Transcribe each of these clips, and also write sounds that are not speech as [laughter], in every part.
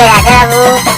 ঠিক আছে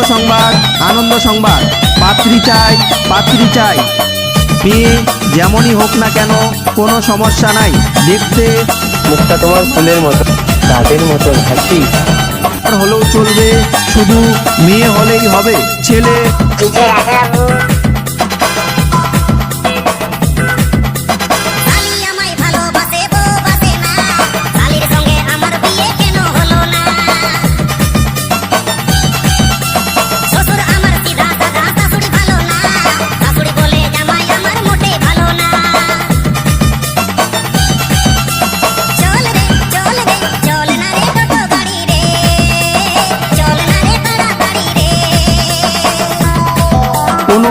আনন্দ সংবাদ আনন্দ সংবাদ। পাত্রী চাই পাত্রী চাই। মেয়ে যেমনই হোক না কেন কোনো সমস্যা নাই। দেখতে মুখটা তোমার ফুলের মতো দাঁতের মতো হাসি আর হলেও চলবে শুধু মেয়ে হলেই হবে ছেলে [laughs]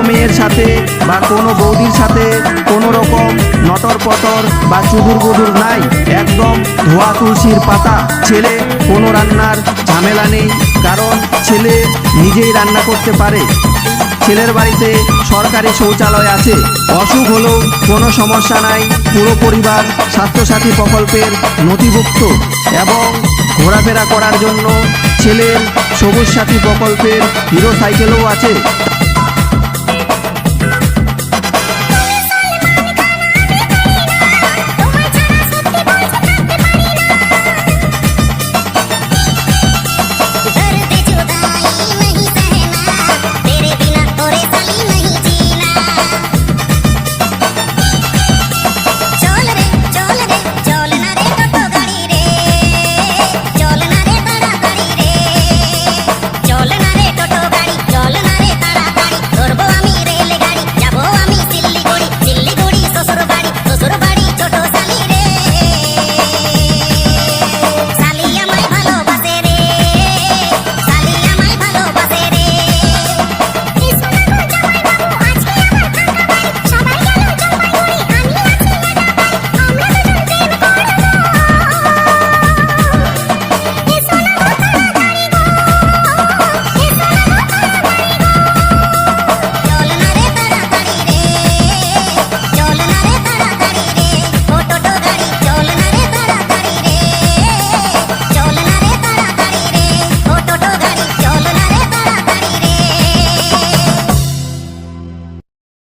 মেয়ের সাথে বা কোনো বৌদির সাথে কোনো রকম নটর পটর বা চুদুর বুদুর নাই, একদম ধোয়া তুলসীর পাতা। ছেলে, কোনো রান্নার ঝামেলা নেই, কারণ ছেলে নিজেই রান্না করতে পারে। ছেলের বাড়িতে সরকারি শৌচালয় আছে, অসুখ হলেও কোনো সমস্যা নাই, পুরো পরিবার স্বাস্থ্যসাথী প্রকল্পের নথিভুক্ত এবং ঘোরাফেরা করার জন্য ছেলের সবুজ সাথী প্রকল্পের হিরো সাইকেলও আছে।